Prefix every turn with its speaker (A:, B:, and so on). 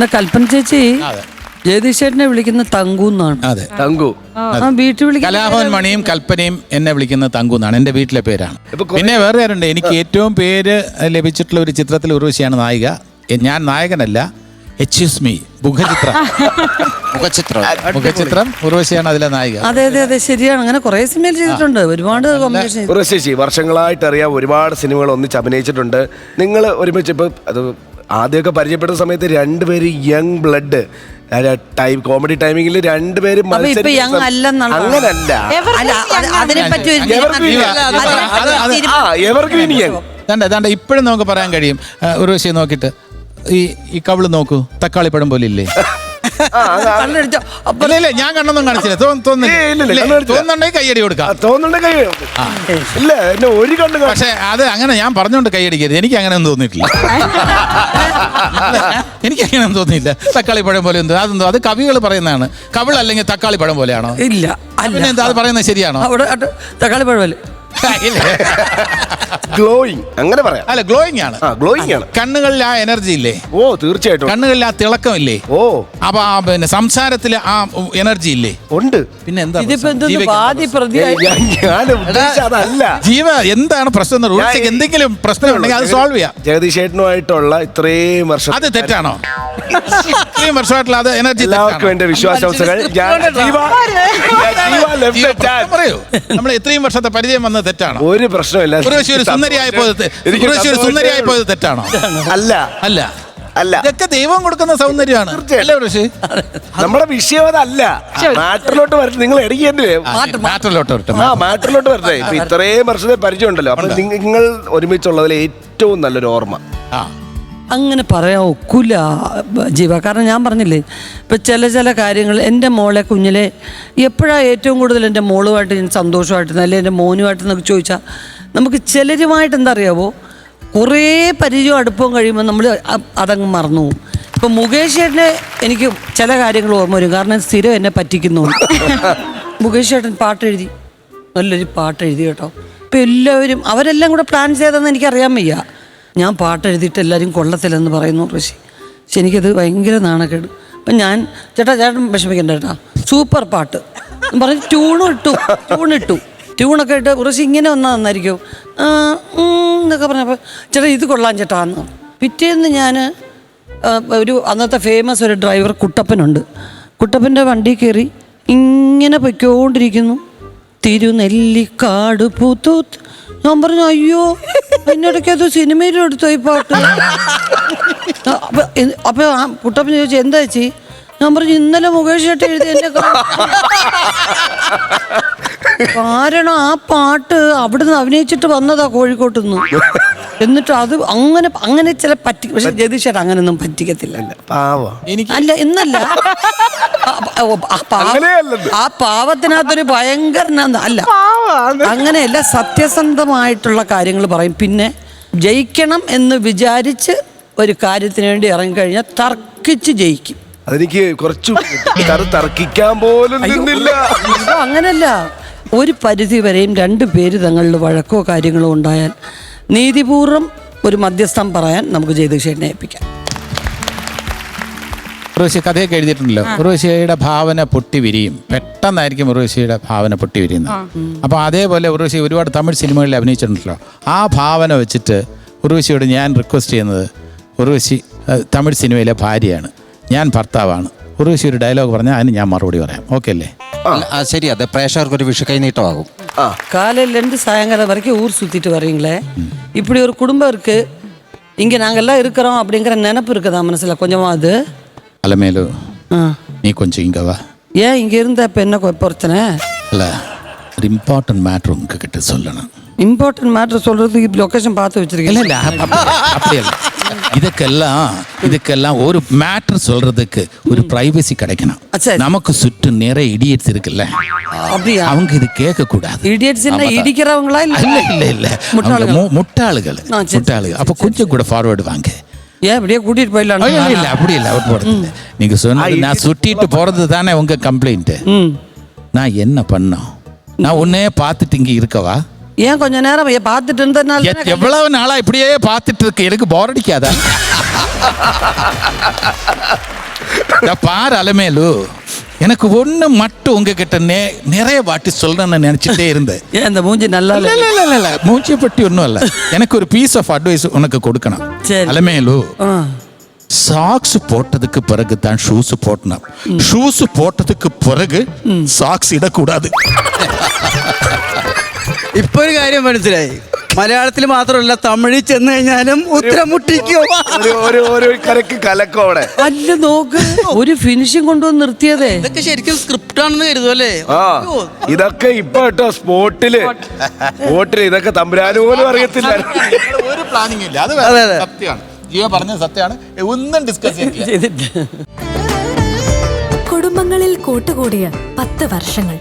A: എന്നാ കൽപ്പന ചേച്ചി ചേട്ടനെ വിളിക്കുന്ന തങ്കു എന്നാണ്.
B: അതെ.
C: തങ്കു.
A: ആ വീട്ടിൽ വിളിക്കുന്ന
B: കലാഭവൻ മണിയും കൽപ്പനയും എന്നെ വിളിക്കുന്ന തങ്കു എന്നാണ്. എന്റെ വീട്ടിലെ പേരാണ്. പിന്നെ വേറെ ആരുണ്ട്? എനിക്ക് ഏറ്റവും പേര് ലഭിച്ചിട്ടുള്ള ഒരു ചിത്രത്തിൽ ഉർവശിയാണ് നായിക. എ- ഞാൻ നായകനല്ല. H me മുഖചിത്രം.
D: മുഖചിത്രം.
B: മുഖചിത്രം ഉർവശിയാണ് അതിലെ നായിക.
A: അതെ അതെ അതെ ശരിയാണ്. അങ്ങനെ കുറെ സിനിമയിൽ ചെയ്തിട്ടുണ്ട്. ഒരുപാട് കോമ്പിനേഷൻ
C: ഉറശേഷി വർഷങ്ങളായിട്ട് അറിയാം ഒരുപാട് സിനിമകൾ ഒന്നിച്ച് അഭിനയിച്ചിട്ടുണ്ട്. നിങ്ങൾ ഒരുമിച്ച് ഇപ്പൊ അത് ആദ്യമൊക്കെ പരിചയപ്പെട്ട സമയത്ത് രണ്ടുപേര് യങ് ബ്ലഡ് ടൈം കോമഡി ടൈമിംഗിൽ രണ്ടുപേരും അങ്ങനല്ല.
B: ഇപ്പോഴും നമുക്ക് പറയാൻ കഴിയും. ഒരു ഉർവശിയെ നോക്കിട്ട് ഈ ഈ കവിൾ നോക്കൂ തക്കാളിപ്പഴം പോലെ ഇല്ലേ
A: കണ്ണെടുത്ത അപ്പൊ
B: ഇല്ല ഇല്ല ഞാൻ കണ്ണൊന്നും കാണിച്ചില്ല. തോന്നുന്നില്ല. തോന്നുന്നുണ്ടെങ്കിൽ കൈയടി കൊടുക്കാം.
C: തോന്നുന്നുണ്ടെങ്കിൽ തോന്നുന്നുണ്ട് കൈ ഇല്ല എന്നെ ഒരു കണ്ണ് കാണും
B: പക്ഷെ അത് അങ്ങനെ ഞാൻ പറഞ്ഞോണ്ട് കൈയടിക്കരുത് എനിക്ക് അങ്ങനെ ഒന്നും തോന്നിയിട്ടില്ല. എനിക്ക് അങ്ങനെ ഒന്നും തോന്നിയില്ല. തക്കാളി പഴം പോലെ എന്തോ അതെന്തോ. അത് കവികൾ പറയുന്നതാണ്. കവിൾ അല്ലെങ്കിൽ തക്കാളി പഴം പോലെയാണോ?
A: ഇല്ല
B: പിന്നെ എന്താ അത് പറയുന്നത് ശരിയാണോ?
A: അവിടെ തക്കാളി
B: പഴം.
C: ഗ്ലോയിങ് അങ്ങനെ പറയാം.
B: അല്ല ഗ്ലോയിങ് ആണ്.
C: ഗ്ലോയിങ് ആണ്.
B: കണ്ണുകളിൽ ആ എനർജി ഇല്ലേ?
C: ഓ തീർച്ചയായിട്ടും.
B: കണ്ണുകളിൽ ആ തിളക്കം ഇല്ലേ
C: ഓ.
B: അപ്പൊ ആ പിന്നെ സംസാരത്തിൽ ആ എനർജി ഇല്ലേ?
C: ഉണ്ട്.
B: പിന്നെ എന്താ ജീവ എന്താണ് പ്രശ്നം റൂൾസിക്ക് എന്തെങ്കിലും പ്രശ്നം ഉണ്ടെങ്കിൽ അത് സോൾവ് ചെയ്യാം.
C: ജഗദീഷ് ഏട്ടനുമായിട്ടുള്ള ഇത്രയും വർഷം
B: അത് തെറ്റാണോ? ഇത്രയും വർഷമായിട്ടുള്ള അത് എനർജി
C: എല്ലാവർക്കും എന്റെ വിശ്വാസംസകൾ ഞാൻ ജീവ ജീവ left a
B: പറയൂ. നമ്മൾ ഇത്രയും വർഷത്തെ പരിചയം വന്നത് തെറ്റാണ്?
C: ഒരു പ്രശ്നമില്ല
B: ഒരു സുന്ദരിയായി പോയത് ഒരു സുന്ദരിയായി പോയത് തെറ്റാണോ?
C: അല്ല.
B: അല്ല.
C: അല്ല.
B: ഇതൊക്കെ ദൈവം കൊടുക്കുന്ന സൗന്ദര്യമാണ്.
C: നമ്മുടെ വിഷയം അതല്ല. മാറ്ററിലോട്ട് വരട്ടെ നിങ്ങൾ ഇടയ്ക്കേണ്ടേ
B: മാറ്ററിലോട്ട് വരട്ടെ
C: ആ മാറ്ററിലോട്ട് വരട്ടെ. ഇപ്പൊ ഇത്രയും വർഷത്തെ പരിചയം ഉണ്ടല്ലോ. അപ്പൊ നിങ്ങൾ ഒരുമിച്ചുള്ളതിൽ ഏറ്റവും നല്ലൊരു ഓർമ്മ.
B: ആ.
A: അങ്ങനെ പറയാൻ ഒക്കില്ല ജീവ. കാരണം ഞാൻ പറഞ്ഞില്ലേ ഇപ്പം ചില ചില കാര്യങ്ങൾ എന്റെ മോളെ കുഞ്ഞിലെ എപ്പോഴാണ് ഏറ്റവും കൂടുതൽ എന്റെ മോളുമായിട്ട് ഞാൻ സന്തോഷമായിട്ട് അല്ലെങ്കിൽ എന്റെ മോനുമായിട്ട് എന്നൊക്കെ ചോദിച്ചാൽ നമുക്ക് ചിലരുമായിട്ട് എന്താ അറിയാവോ കുറേ പരിചയം അടുപ്പവും കഴിയുമ്പോൾ നമ്മൾ അതങ്ങ് മറന്നു പോകും. ഇപ്പം മുകേഷ് ചേട്ടനെ എനിക്ക് ചില കാര്യങ്ങൾ ഓർമ്മ വരും. കാരണം സ്ഥിരം എന്നെ പറ്റിക്കുന്നു. മുകേഷ് ചേട്ടൻ പാട്ടെഴുതി നല്ലൊരു പാട്ട് എഴുതി കേട്ടോ. ഇപ്പം എല്ലാവരും അവരെല്ലാം കൂടെ പ്ലാൻ ചെയ്തതെന്ന് എനിക്കറിയാൻ വയ്യ. ഞാൻ പാട്ട് എഴുതിയിട്ട് എല്ലാവരും കൊള്ളത്തില്ലെന്ന് പറയുന്നു ഋഷി. പക്ഷെ എനിക്കത് ഭയങ്കര നാണക്കേട്. അപ്പം ഞാൻ ചേട്ടാ ചേട്ടൻ വിഷമിക്കണ്ട ചേട്ടാ സൂപ്പർ പാട്ട്. പറഞ്ഞ് ട്യൂണും ഇട്ടു ട്യൂൺ ഇട്ടു. ട്യൂണൊക്കെ ഇട്ട് ഋഷി ഇങ്ങനെ വന്നാൽ നന്നായിരിക്കും. എന്നൊക്കെ പറഞ്ഞപ്പോൾ ചേട്ടാ ഇത് കൊള്ളാം ചേട്ടാ എന്ന് പിറ്റേന്ന് ഞാൻ ഒരു അന്നത്തെ ഫേമസ് ഒരു ഡ്രൈവർ കുട്ടപ്പനുണ്ട്. കുട്ടപ്പന്റെ വണ്ടി കയറി ഇങ്ങനെ പൊയ്ക്കോണ്ടിരിക്കുന്നു. തിരുനെല്ലിക്കാട് പൂത്തു ഞാൻ പറഞ്ഞു അയ്യോ അതിനിടയ്ക്ക് അത് സിനിമയിലും ഈ പാട്ട്? അപ്പൊ അപ്പൊ ആ കുട്ടപ്പൻ ചോദിച്ചു എന്താ ചേച്ചി? ഞാൻ പറഞ്ഞു ഇന്നലെ മുകേഷ് ചേട്ടൻ എഴുതി എന്നെ കാ-" കാരണം ആ പാട്ട് അവിടുന്ന് അഭിനയിച്ചിട്ട് വന്നതാ കോഴിക്കോട്ട് നിന്ന് എന്നിട്ട് അത് അങ്ങനെ അങ്ങനെ ചില പറ്റി പക്ഷെ ജഗദീഷ് അങ്ങനൊന്നും അങ്ങനെയൊന്നും പറ്റിക്കത്തില്ല
C: പാവ.
B: എനിക്ക്
A: അല്ല എന്നല്ല. ആ, പാവത്തിനകത്തൊരു ഭയങ്കര അല്ല. അങ്ങനെയല്ല സത്യസന്ധമായിട്ടുള്ള കാര്യങ്ങൾ പറയും. പിന്നെ ജയിക്കണം എന്ന് വിചാരിച്ച് ഒരു കാര്യത്തിന് വേണ്ടി ഇറങ്ങിക്കഴിഞ്ഞാൽ തർക്കിച്ച് ജയിക്കും.
C: അതെനിക്ക് കുറച്ചു തർക്കിക്കാൻ പോലും നിന്നില്ല.
A: അങ്ങനല്ല. ഒരു പരിധി വരെയും രണ്ട് പേര് തങ്ങളിൽ വഴക്കോ കാര്യങ്ങളോ ഉണ്ടായാൽ നീതിപൂർവം ഒരു മധ്യസ്ഥം പറയാൻ നമുക്ക് ജയദീഷേട്ടനെ ഏൽപ്പിക്കാം.
B: ഉർവശി കഥയൊക്കെ എഴുതിയിട്ടുണ്ടല്ലോ. ഉർവശിയുടെ ഭാവന പൊട്ടി വിരിയും. പെട്ടെന്നായിരിക്കും ഉർവശിയുടെ ഭാവന പൊട്ടി വിരിയുന്നത്. അപ്പോൾ അതേപോലെ ഉർവശി ഒരുപാട് തമിഴ് സിനിമകളിൽ അഭിനയിച്ചിട്ടുണ്ടല്ലോ. ആ ഭാവന വെച്ചിട്ട് ഉർവശിയോട് ഞാൻ റിക്വസ്റ്റ് ചെയ്യുന്നത് ഉർവശി തമിഴ് സിനിമയിലെ ഭാര്യയാണ്. ഞാൻ ഭർത്താവാണ്. ഉർവശി ഒരു ഡയലോഗ് പറഞ്ഞാൽ അതിന് ഞാൻ മറുപടി പറയാം. ഓക്കെ അല്ലേ?
D: சரி அது பிரேஷருக்கு ஒரு விஷயம் கை நீட்டம்
C: ஆகும்
A: காலையிலேருந்து சாயங்காலம் வரைக்கும் ஊர் சுற்றிட்டு வர்றீங்களே இப்படி ஒரு குடும்பம் இருக்குது இங்கே நாங்கள்லாம் இருக்கிறோம் அப்படிங்கிற நினப்பு இருக்குதா மனசில் கொஞ்சமாக
B: அது
A: அலமேலு
B: நீ கொஞ்சம் இங்கே வா
A: ஏன் இங்கே இருந்த இப்போ என்ன பிரச்சனை
B: இல்லை ஒரு இம்பார்ட்டன்ட் மேட்ரு உங்ககிட்ட சொல்லணும்
A: இம்பார்ட்டன்ட் மேட்ரு சொல்கிறது லொக்கேஷன் பார்த்து வச்சுருக்கேன்
B: இல்லை இல்லை அப்படியே இதுக்கெல்லாம் இதுக்கெல்லாம் ஒரு மேட்டர் சொல்றதுக்கு ஒரு பிரைவசி கிடைக்கணும்.
A: சரி.
B: நமக்கு சுற்று நிறைய இடியட்ஸ் இருக்குல்ல.
A: அப்படியா?
B: அவங்க இது கேட்க கூடாது
A: இடியட்ஸ் என்ன இடிக்கிறவங்களா
B: இல்ல?
A: இல்லை
B: இல்ல இல்ல. அவங்க? மு- முட்டாளுகள்.
A: ஆ, சரி,
B: முட்டாளுகள். அப்ப கொஞ்சம் கூட ஃபார்வர்டு வாங்க.
A: ஏன் இப்படியே கூட்டிகிட்டு போயிடலாம்
B: ஐயோ, இல்ல அப்படி இல்ல அவர் போறது இல்ல. நீங்க சொன்னது நான் சுட்டிட்டு போறது தானே உங்க கம்ப்ளைண்ட்
A: ம்.
B: நான் என்ன பண்ணோம்? நான் உன்னையே பார்த்துட்டு இங்க இருக்கவா?
A: ஏன் கொஞ்ச நேரம் பார்த்துட்டு இருந்ததுனால
B: எவ்வளவு நாளா இப்படியே பார்த்துட்டு இருக்கு? எனக்கு போர் அடிக்காதா. பார் அலமேலு எனக்கு ஒண்ணு மட்டும் உங்ககிட்ட நே நிறைய வாட்டி சொல்லணும்னு நினைச்சிட்டே இருந்தேன்.
A: ஏன் இந்த மூஞ்சி நல்லா
B: இல்ல? இல்ல இல்ல, இல்ல மூச்சியை பற்றி ஒன்றும் இல்ல. எனக்கு ஒரு பீஸ் ஆஃப் அட்வைஸ் உனக்கு கொடுக்கணும். அலமேலு சாக்ஸ் போட்டதுக்கு பிறகு தான் ஷூஸ் போட்டணும் ஷூஸ் போட்டதுக்கு பிறகு சாக்ஸ் இடக்கூடாது.
E: ഇപ്പൊ ഒരു കാര്യം മനസ്സിലായി. മലയാളത്തിൽ മാത്രമല്ല തമിഴിൽ ചെന്ന് കഴിഞ്ഞാലും ഉത്തരം മുട്ടിക്കോ
C: ഒരു ഒരു ഒരു കരക്ക് കലക്കം
A: അല്ല നോക്ക്. ഒരു ഫിനിഷിംഗ് കൊണ്ടുവന്ന് നിർത്തിയതേ.
E: ഇതൊക്കെ ശരിക്കും സ്ക്രിപ്റ്റ് ആണെന്ന് കരുതുമല്ലേ
C: ആ ഇതൊക്കെ ഇപ്പൊ കേട്ടോ സ്പോട്ടിൽ. സ്പോട്ടിൽ ഇതൊക്കെ തമ്പുരാന് പോലും അറിയത്തില്ല.
B: ഒരു പ്ലാനിങ് ഇല്ല. അത്
E: അതെ, അതെ.
B: സത്യമാണ്. ജിയോ പറഞ്ഞത് സത്യമാണ്. ഒന്നും ഡിസ്കസ് ചെയ്തില്ല
A: ചെയ്തിട്ട്.
F: കുടുംബങ്ങളിൽ കൂട്ടുകൂടിയ പത്ത് വർഷങ്ങൾ.